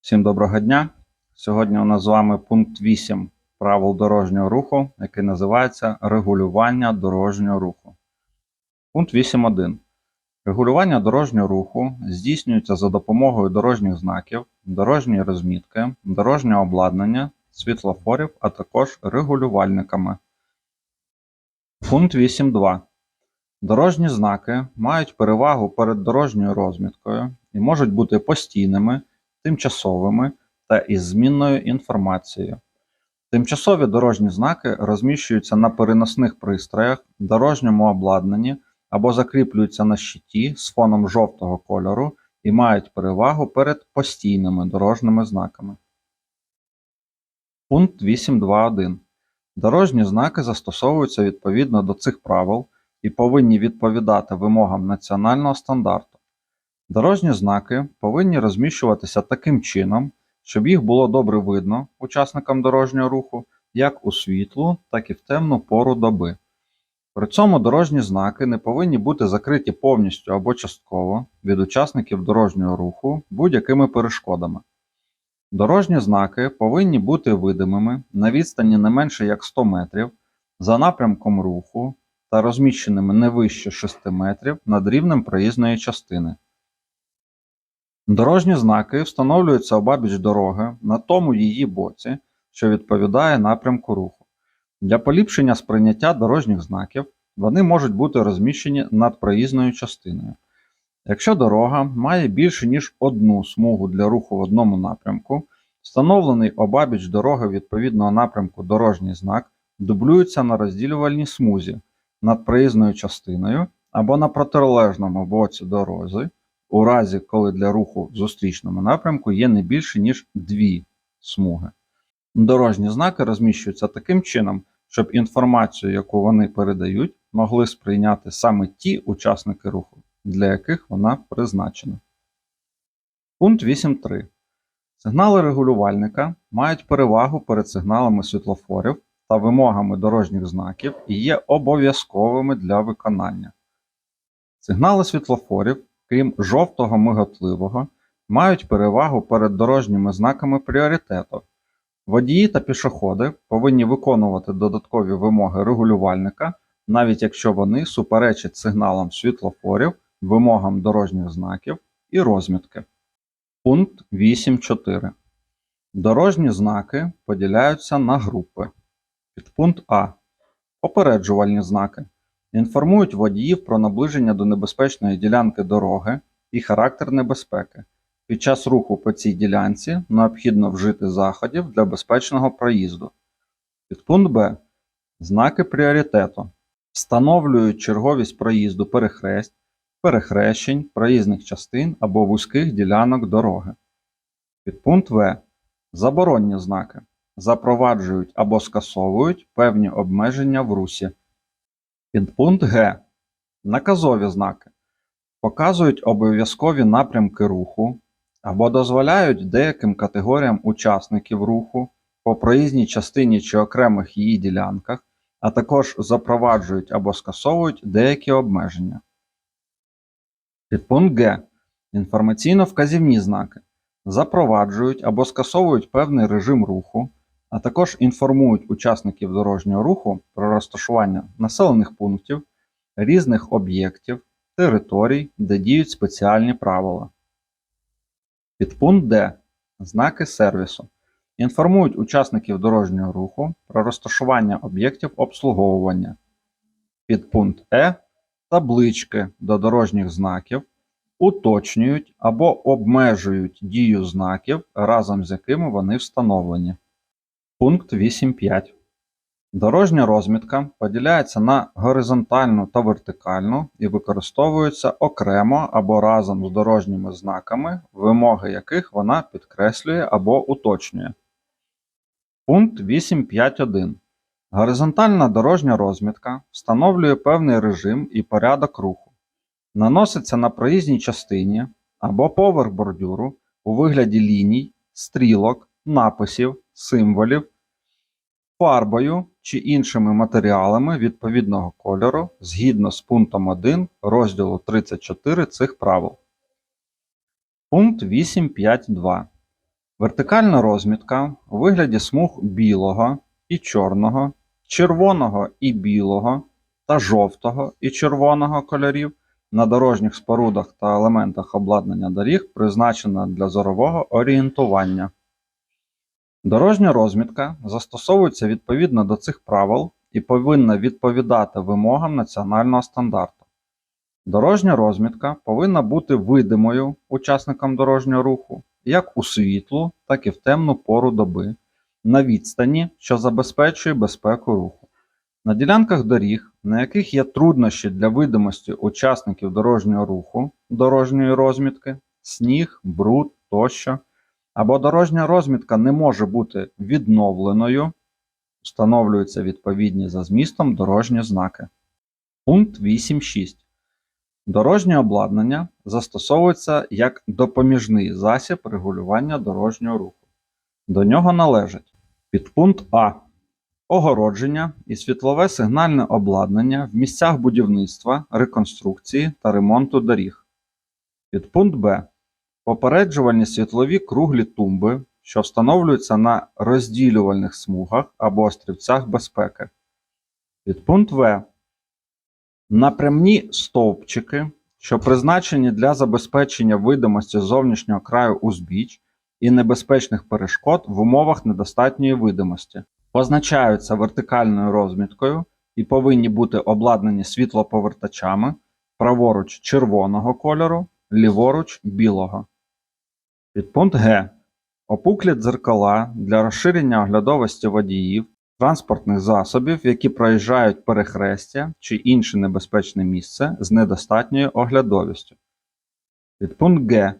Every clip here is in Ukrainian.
Всім доброго дня. Сьогодні у нас з вами пункт 8 правил дорожнього руху, який називається регулювання дорожнього руху. Пункт 8.1. Регулювання дорожнього руху здійснюється за допомогою дорожніх знаків, дорожньої розмітки, дорожнього обладнання, світлофорів, а також регулювальниками. Пункт 8.2. Дорожні знаки мають перевагу перед дорожньою розміткою і можуть бути постійними тимчасовими та із змінною інформацією. Тимчасові дорожні знаки розміщуються на переносних пристроях, дорожньому обладнанні або закріплюються на щиті з фоном жовтого кольору і мають перевагу перед постійними дорожніми знаками. Пункт 8.2.1. Дорожні знаки застосовуються відповідно до цих правил і повинні відповідати вимогам національного стандарту. Дорожні знаки повинні розміщуватися таким чином, щоб їх було добре видно учасникам дорожнього руху як у світлу, так і в темну пору доби. При цьому дорожні знаки не повинні бути закриті повністю або частково від учасників дорожнього руху будь-якими перешкодами. Дорожні знаки повинні бути видимими на відстані не менше як 100 метрів за напрямком руху та розміщеними не вище 6 метрів над рівнем проїзної частини. Дорожні знаки встановлюються обабіч дороги на тому її боці, що відповідає напрямку руху. Для поліпшення сприйняття дорожніх знаків вони можуть бути розміщені над проїзною частиною. Якщо дорога має більше ніж одну смугу для руху в одному напрямку, встановлений обабіч дороги відповідного напрямку дорожній знак дублюється на розділювальній смузі над проїзною частиною або на протилежному боці дорози, у разі коли для руху в зустрічному напрямку є не більше ніж дві смуги. Дорожні знаки розміщуються таким чином, щоб інформацію, яку вони передають, могли сприйняти саме ті учасники руху, для яких вона призначена. Пункт 8.3. Сигнали регулювальника мають перевагу перед сигналами світлофорів та вимогами дорожніх знаків і є обов'язковими для виконання. Сигнали світлофорів, крім жовтого миготливого, мають перевагу перед дорожніми знаками пріоритету. Водії та пішоходи повинні виконувати додаткові вимоги регулювальника, навіть якщо вони суперечать сигналам світлофорів, вимогам дорожніх знаків і розмітки. Пункт 8.4. Дорожні знаки поділяються на групи. Підпункт А. Попереджувальні знаки. Інформують водіїв про наближення до небезпечної ділянки дороги і характер небезпеки. Під час руху по цій ділянці необхідно вжити заходів для безпечного проїзду. Підпункт Б. Знаки пріоритету. Встановлюють черговість проїзду перехресть, перехрещень, проїзних частин або вузьких ділянок дороги. Підпункт В. Заборонні знаки. Запроваджують або скасовують певні обмеження в русі. Підпункт Г. Наказові знаки. Показують обов'язкові напрямки руху або дозволяють деяким категоріям учасників руху по проїзній частині чи окремих її ділянках, а також запроваджують або скасовують деякі обмеження. Підпункт Г. Інформаційно-вказівні знаки. Запроваджують або скасовують певний режим руху, а також інформують учасників дорожнього руху про розташування населених пунктів, різних об'єктів, територій, де діють спеціальні правила. Підпункт Д. Знаки сервісу. Інформують учасників дорожнього руху про розташування об'єктів обслуговування. Підпункт Е. Таблички до дорожніх знаків уточнюють або обмежують дію знаків, разом з якими вони встановлені. Пункт 8.5. Дорожня розмітка поділяється на горизонтальну та вертикальну і використовується окремо або разом з дорожніми знаками, вимоги яких вона підкреслює або уточнює. Пункт 8.5.1. Горизонтальна дорожня розмітка встановлює певний режим і порядок руху. Наноситься на проїзній частині або поверх бордюру у вигляді ліній, стрілок, написів, символів, фарбою чи іншими матеріалами відповідного кольору згідно з пунктом 1 розділу 34 цих правил. Пункт 8.5.2. Вертикальна розмітка у вигляді смуг білого і чорного, червоного і білого та жовтого і червоного кольорів на дорожніх спорудах та елементах обладнання доріг призначена для зорового орієнтування. Дорожня розмітка застосовується відповідно до цих правил і повинна відповідати вимогам національного стандарту. Дорожня розмітка повинна бути видимою учасникам дорожнього руху як у світлу, так і в темну пору доби на відстані, що забезпечує безпеку руху. На ділянках доріг, на яких є труднощі для видимості учасників дорожнього руху, дорожньої розмітки, сніг, бруд тощо, або дорожня розмітка не може бути відновленою, встановлюються відповідні за змістом дорожні знаки. Пункт 8.6. Дорожнє обладнання застосовується як допоміжний засіб регулювання дорожнього руху. До нього належать підпункт А. Огородження і світлове сигнальне обладнання в місцях будівництва, реконструкції та ремонту доріг. Підпункт Б. Попереджувальні світлові круглі тумби, що встановлюються на розділювальних смугах або острівцях безпеки. Підпункт В. Напрямні стовпчики, що призначені для забезпечення видимості зовнішнього краю узбіч і небезпечних перешкод в умовах недостатньої видимості, позначаються вертикальною розміткою і повинні бути обладнані світлоповертачами праворуч червоного кольору, ліворуч білого. Підпункт Г. Опуклі дзеркала для розширення оглядовості водіїв, транспортних засобів, які проїжджають перехрестя чи інше небезпечне місце з недостатньою оглядовістю. Підпункт Г.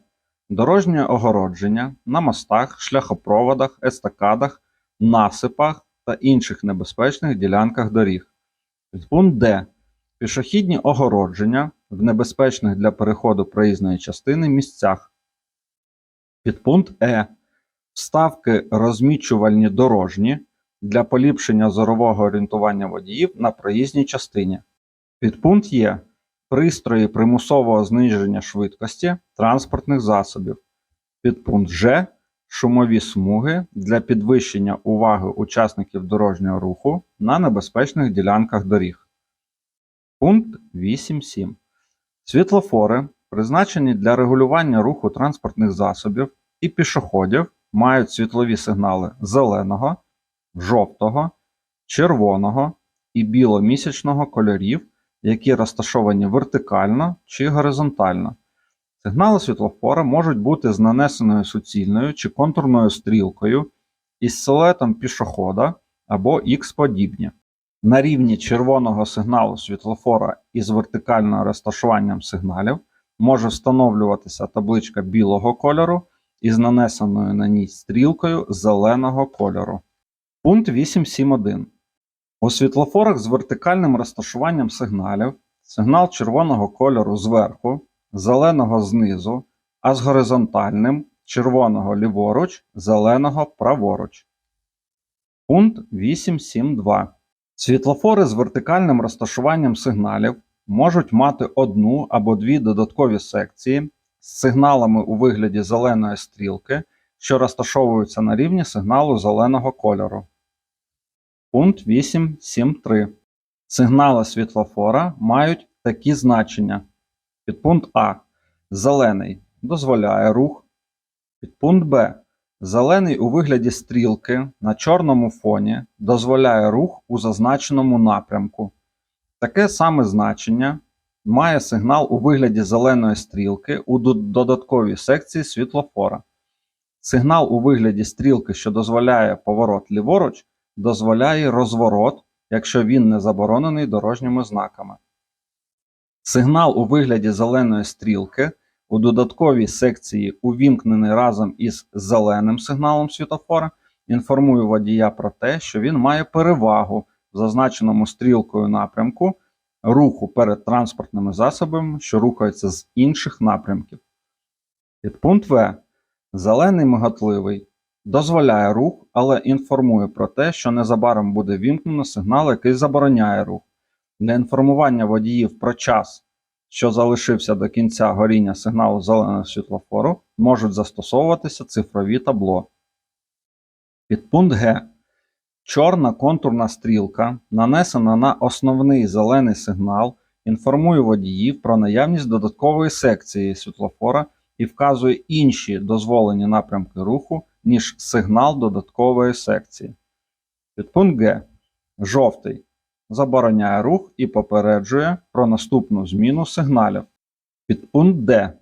Дорожнє огородження на мостах, шляхопроводах, естакадах, насипах та інших небезпечних ділянках доріг. Підпункт Д. Пішохідні огородження в небезпечних для переходу проїзної частини місцях. Підпункт Е. Вставки розмічувальні дорожні для поліпшення зорового орієнтування водіїв на проїзній частині. Підпункт Є. Пристрої примусового зниження швидкості транспортних засобів. Підпункт Ж. Шумові смуги для підвищення уваги учасників дорожнього руху на небезпечних ділянках доріг. Пункт 8.7. Світлофори, призначені для регулювання руху транспортних засобів і пішоходів, мають світлові сигнали зеленого, жовтого, червоного і біломісячного кольорів, які розташовані вертикально чи горизонтально. Сигнали світлофора можуть бути з нанесеною суцільною чи контурною стрілкою із силуетом пішохода або Х-подібні. На рівні червоного сигналу світлофора із вертикальним розташуванням сигналів може встановлюватися табличка білого кольору із нанесеною на ній стрілкою зеленого кольору. Пункт 8.7.1. У світлофорах з вертикальним розташуванням сигналів сигнал червоного кольору зверху, зеленого знизу, а з горизонтальним червоного ліворуч, зеленого праворуч. Пункт 8.7.2. Світлофори з вертикальним розташуванням сигналів можуть мати одну або дві додаткові секції з сигналами у вигляді зеленої стрілки, що розташовуються на рівні сигналу зеленого кольору. Пункт 8.7.3. Сигнали світлофора мають такі значення. Підпункт А. Зелений дозволяє рух. Підпункт Б. Зелений у вигляді стрілки на чорному фоні дозволяє рух у зазначеному напрямку. Таке саме значення має сигнал у вигляді зеленої стрілки у додатковій секції світлофора. Сигнал у вигляді стрілки, що дозволяє поворот ліворуч, дозволяє розворот, якщо він не заборонений дорожніми знаками. Сигнал у вигляді зеленої стрілки у додатковій секції увімкнений разом із зеленим сигналом світофора, інформує водія про те, що він має перевагу в зазначеному стрілкою напрямку руху перед транспортними засобами, що рухаються з інших напрямків. Підпункт В. Зелений миготливий дозволяє рух, але інформує про те, що незабаром буде вімкнено сигнал, який забороняє рух. Для інформування водіїв про час що залишився до кінця горіння сигналу зеленого світлофору, можуть застосовуватися цифрові табло. Підпункт Г. Чорна контурна стрілка, нанесена на основний зелений сигнал, інформує водіїв про наявність додаткової секції світлофора і вказує інші дозволені напрямки руху, ніж сигнал додаткової секції. Підпункт Г. Жовтий забороняє рух і попереджує про наступну зміну сигналів. Підпункт Д.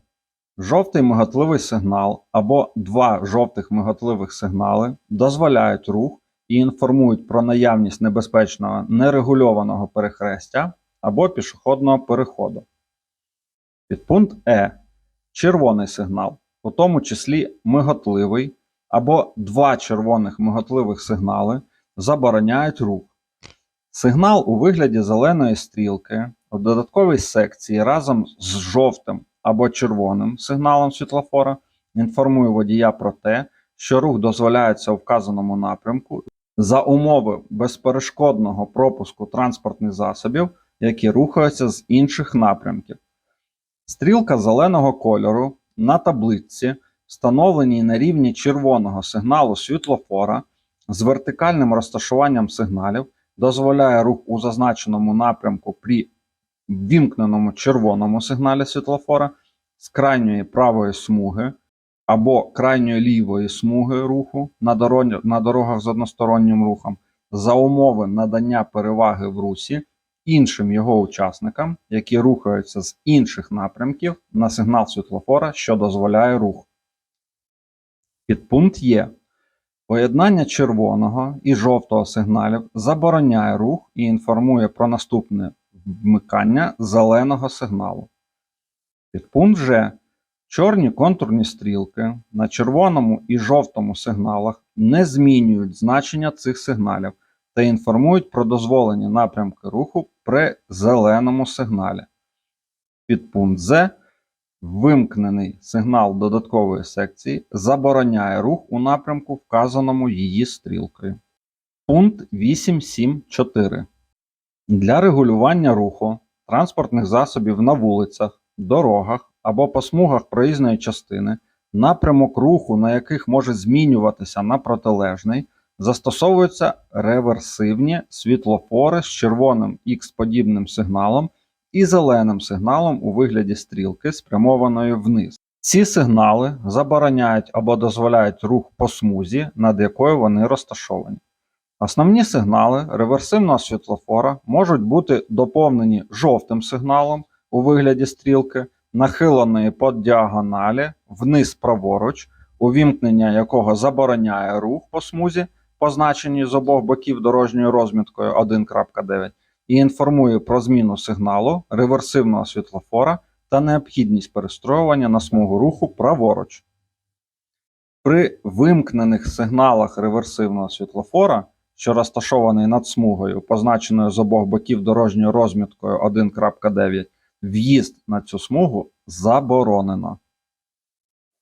Жовтий миготливий сигнал або два жовтих миготливих сигнали дозволяють рух і інформують про наявність небезпечного нерегульованого перехрестя або пішохідного переходу. Підпункт Е. Червоний сигнал, у тому числі миготливий або два червоних миготливих сигнали забороняють рух. Сигнал у вигляді зеленої стрілки у додатковій секції разом з жовтим або червоним сигналом світлофора інформує водія про те, що рух дозволяється у вказаному напрямку за умови безперешкодного пропуску транспортних засобів, які рухаються з інших напрямків. Стрілка зеленого кольору на табличці, встановленій на рівні червоного сигналу світлофора з вертикальним розташуванням сигналів, дозволяє рух у зазначеному напрямку при ввімкненому червоному сигналі світлофора з крайньої правої смуги або крайньої лівої смуги руху на, дорог- на дорогах з одностороннім рухом за умови надання переваги в русі іншим його учасникам, які рухаються з інших напрямків на сигнал світлофора, що дозволяє рух. Підпункт Є. Поєднання червоного і жовтого сигналів забороняє рух і інформує про наступне вмикання зеленого сигналу. Підпункт Ж. Чорні контурні стрілки на червоному і жовтому сигналах не змінюють значення цих сигналів та інформують про дозволені напрямки руху при зеленому сигналі. Підпункт З. Вимкнений сигнал додаткової секції забороняє рух у напрямку, вказаному її стрілкою. Пункт 8.7.4. Для регулювання руху транспортних засобів на вулицях, дорогах або по смугах проїзної частини, напрямок руху, на яких може змінюватися на протилежний, застосовуються реверсивні світлофори з червоним X-подібним сигналом і зеленим сигналом у вигляді стрілки, спрямованої вниз. Ці сигнали забороняють або дозволяють рух по смузі, над якою вони розташовані. Основні сигнали реверсивного світлофора можуть бути доповнені жовтим сигналом у вигляді стрілки, нахиленої по діагоналі вниз праворуч, увімкнення якого забороняє рух по смузі, позначеній з обох боків дорожньою розміткою 1.9, і інформує про зміну сигналу реверсивного світлофора та необхідність перестроювання на смугу руху праворуч. При вимкнених сигналах реверсивного світлофора, що розташований над смугою, позначеною з обох боків дорожньою розміткою 1.9, в'їзд на цю смугу заборонено.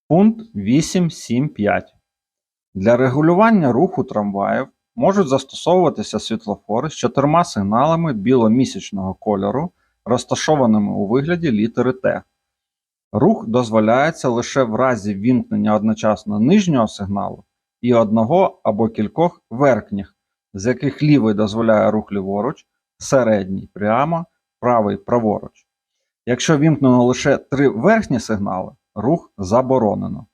Пункт 8.7.5. Для регулювання руху трамваїв можуть застосовуватися світлофори з чотирма сигналами біломісячного кольору, розташованими у вигляді літери Т. Рух дозволяється лише в разі вімкнення одночасно нижнього сигналу і одного або кількох верхніх, з яких лівий дозволяє рух ліворуч, середній прямо, правий праворуч. Якщо вімкнено лише три верхні сигнали, рух заборонено.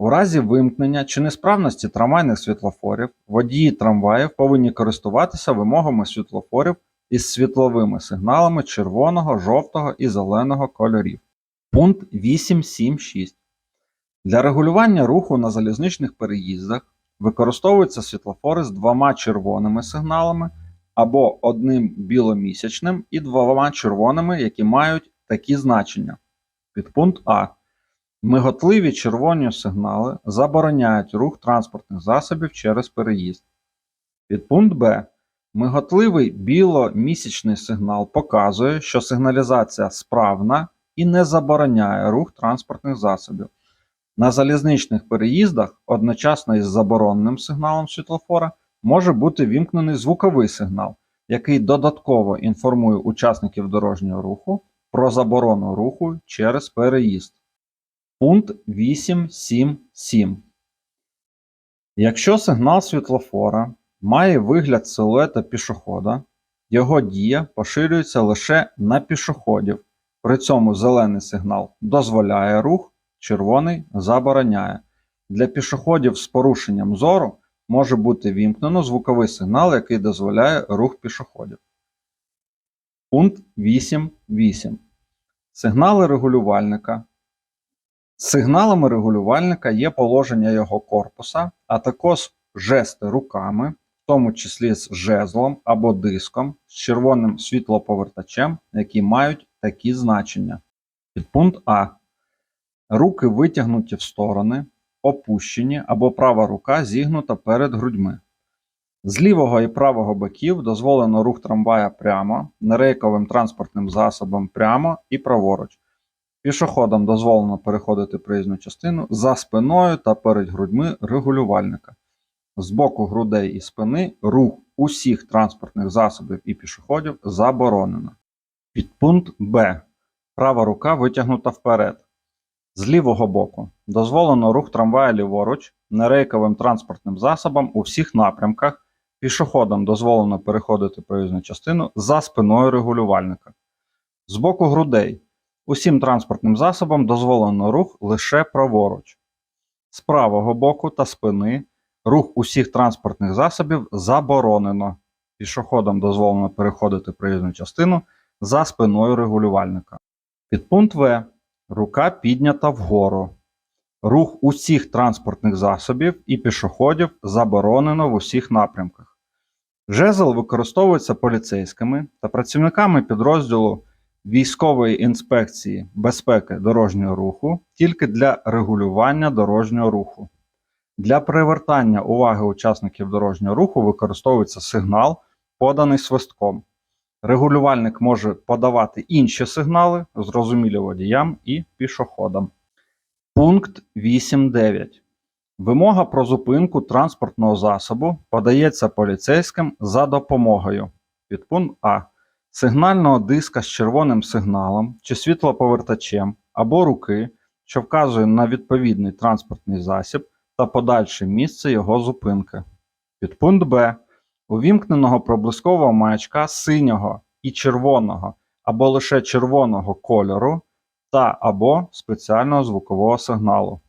У разі вимкнення чи несправності трамвайних світлофорів водії трамваїв повинні користуватися вимогами світлофорів із світловими сигналами червоного, жовтого і зеленого кольорів. Пункт 8.7.6. Для регулювання руху на залізничних переїздах використовуються світлофори з двома червоними сигналами або одним біломісячним і двома червоними, які мають такі значення. Підпункт А. Миготливі червоні сигнали забороняють рух транспортних засобів через переїзд. Підпункт Б. Миготливий біломісячний сигнал показує, що сигналізація справна і не забороняє рух транспортних засобів. На залізничних переїздах одночасно із забороненим сигналом світлофора може бути вімкнений звуковий сигнал, який додатково інформує учасників дорожнього руху про заборону руху через переїзд. Пункт 8.7.7. Якщо сигнал світлофора має вигляд силуета пішохода, його дія поширюється лише на пішоходів. При цьому зелений сигнал дозволяє рух, червоний забороняє. Для пішоходів з порушенням зору може бути вімкнено звуковий сигнал, який дозволяє рух пішоходів. Пункт 8.8. Сигнали регулювальника. Сигналами регулювальника є положення його корпуса, а також жести руками, в тому числі з жезлом або диском з червоним світлоповертачем, які мають такі значення. Підпункт А. Руки витягнуті в сторони, опущені або права рука зігнута перед грудьми. З лівого і правого боків дозволено рух трамвая прямо, нерейковим транспортним засобом прямо і праворуч. Пішоходам дозволено переходити проїзну частину за спиною та перед грудьми регулювальника. З боку грудей і спини рух усіх транспортних засобів і пішоходів заборонено. Підпункт Б. Права рука витягнута вперед. З лівого боку дозволено рух трамвая ліворуч, нерейковим транспортним засобом у всіх напрямках. Пішоходам дозволено переходити проїзну частину за спиною регулювальника. З боку грудей усім транспортним засобам дозволено рух лише праворуч. З правого боку та спини рух усіх транспортних засобів заборонено. Пішоходам дозволено переходити проїзну частину за спиною регулювальника. Підпункт В. Рука піднята вгору. Рух усіх транспортних засобів і пішоходів заборонено в усіх напрямках. Жезл використовується поліцейськими та працівниками підрозділу військової інспекції безпеки дорожнього руху тільки для регулювання дорожнього руху. Для привертання уваги учасників дорожнього руху використовується сигнал, поданий свистком. Регулювальник може подавати інші сигнали, зрозумілі водіям і пішоходам. Пункт 8.9. Вимога про зупинку транспортного засобу подається поліцейським за допомогою. Підпункт А. Сигнального диска з червоним сигналом чи світлоповертачем або руки, що вказує на відповідний транспортний засіб та подальше місце його зупинки. Підпункт Б. Увімкненого проблискового маячка синього і червоного або лише червоного кольору та або спеціального звукового сигналу.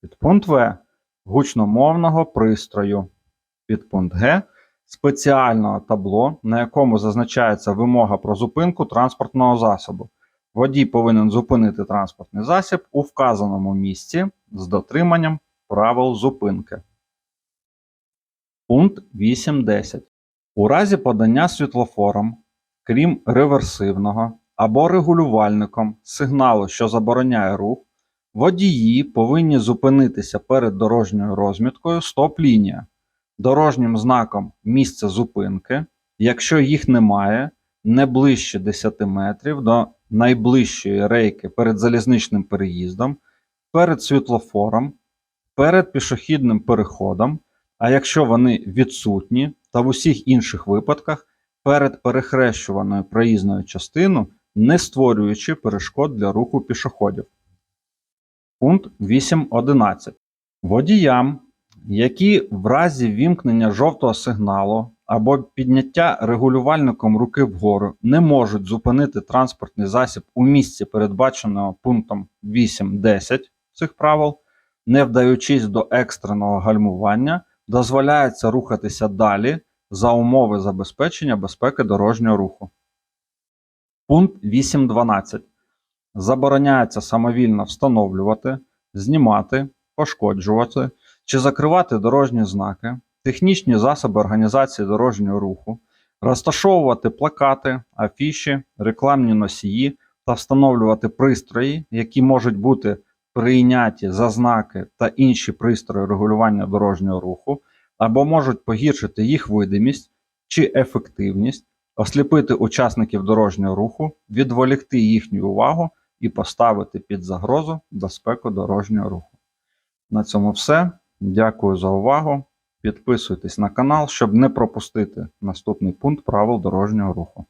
Підпункт В. Гучномовного пристрою. Підпункт Г. Спеціального табло, на якому зазначається вимога про зупинку транспортного засобу. Водій повинен зупинити транспортний засіб у вказаному місці з дотриманням правил зупинки. Пункт 8.10. У разі подання світлофором, крім реверсивного або регулювальником сигналу, що забороняє рух, водії повинні зупинитися перед дорожньою розміткою стоп-лінія, дорожнім знаком місце зупинки, якщо їх немає, не ближче 10 метрів до найближчої рейки перед залізничним переїздом, перед світлофором, перед пішохідним переходом, а якщо вони відсутні, та в усіх інших випадках перед перехрещуваною проїзною частиною, не створюючи перешкод для руху пішоходів. Пункт 8.11. Водіям, які в разі вімкнення жовтого сигналу або підняття регулювальником руки вгору не можуть зупинити транспортний засіб у місці, передбаченого пунктом 8.10 цих правил, не вдаючись до екстреного гальмування, дозволяється рухатися далі за умови забезпечення безпеки дорожнього руху. Пункт 8.12. Забороняється самовільно встановлювати, знімати, пошкоджувати чи закривати дорожні знаки, технічні засоби організації дорожнього руху, розташовувати плакати, афіші, рекламні носії та встановлювати пристрої, які можуть бути прийняті за знаки та інші пристрої регулювання дорожнього руху, або можуть погіршити їх видимість чи ефективність, осліпити учасників дорожнього руху, відволікти їхню увагу і поставити під загрозу безпеку дорожнього руху. На цьому все. Дякую за увагу. Підписуйтесь на канал, щоб не пропустити наступний пункт правил дорожнього руху.